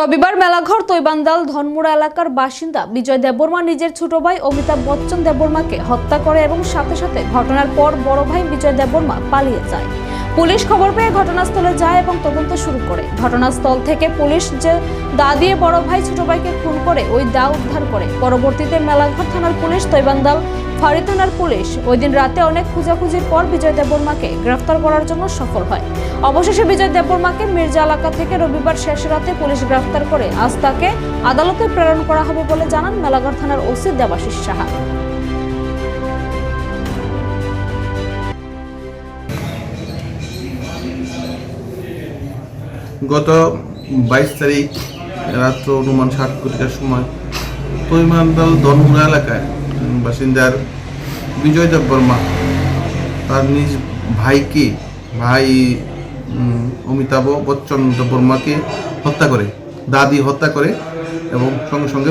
রবিবার মেলাঘর তৈবান্দাল ধনমুড়া এলাকার বাসিন্দা বিজয় দেববর্মা, নিজের ছোট ভাই অমিতাভ বচ্চন দেববর্মাকে হত্যা করে এবং সাথে সাথে ঘটনার পর বড় ভাই বিজয় দেববর্মা পালিয়ে যায়। পুলিশ খবর পেয়ে ঘটনাস্থলে যায় এবং তদন্ত শুরু করে। ঘটনাস্থল থেকে পুলিশ যে দা দিয়ে বড় ভাই, ছোট ভাইকে খুন করে, ওই দা উদ্ধার করে। পরবর্তীতে মেলাঘর থানার পুলিশ, তৈবান্দাল ফাঁড়ি থানার পুলিশ ওই দিন রাতে অনেক খোঁজাখুঁজির পর বিজয় দেববর্মাকে গ্রেফতার করার জন্য সফল হয়। অবশেষে বিজয় দেববর্মাকে মির্জা এলাকা থেকে রবিবার শেষ রাতে পুলিশ গ্রেফতার করে আজ তাকে আদালতে প্রেরণ করা হবে বলে জানান মেলাঘর থানার ওসি দেবাশিস সাহা। গত বাইশ তারিখ রাত্র অনুমান সাত কোটিটার সময় পরিমাণদল ধনমুড়া এলাকায় বাসিন্দার বিজয় দেব বর্মা তার নিজ ভাইকে, ভাই অমিতাভ বচ্চন দেব বর্মাকে হত্যা করে, দাদি হত্যা করে এবং সঙ্গে সঙ্গে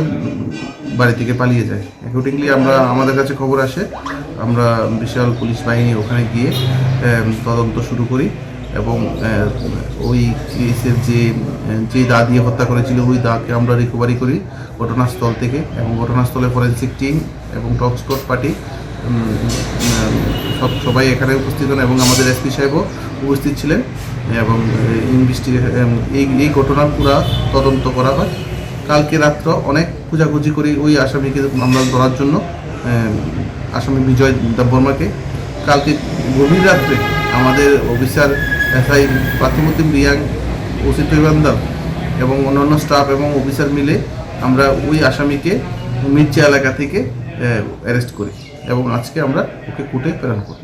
বাড়ি থেকে পালিয়ে যায়। অ্যাকর্ডিংলি আমরা, আমাদের কাছে খবর আসে, আমরা বিশাল পুলিশ বাহিনী ওখানে গিয়ে তদন্ত শুরু করি। এবং ওই কেসের যে যে দা দিয়ে হত্যা করেছিল, ওই দাকে আমরা রিকভারি করি ঘটনাস্থল থেকে এবং ঘটনাস্থলে ফরেন্সিক টিম এবং টক স্কোর পার্টি সব, সবাই এখানে উপস্থিত হন এবং আমাদের এসপি সাহেবও উপস্থিত ছিলেন এবং ইনভেস্টিগেশন এই এই ঘটনার পুরা তদন্ত করা হয়। কালকে রাত্র অনেক খোঁজাখুঁজি করি ওই আসামিকে আমরা ধরার জন্য আসামি বিজয় দেববর্মাকে। কালকে গভীর রাত্রে আমাদের অফিসার এসআই পার্থিমুদ্দিন রিয়াং ওসি তৈবান্ধব এবং অন্যান্য স্টাফ এবং অফিসার মিলে আমরা ওই আসামিকে মির্চা এলাকা থেকে অ্যারেস্ট করি এবং আজকে আমরা ওকে কোর্টে প্রেরণ করি।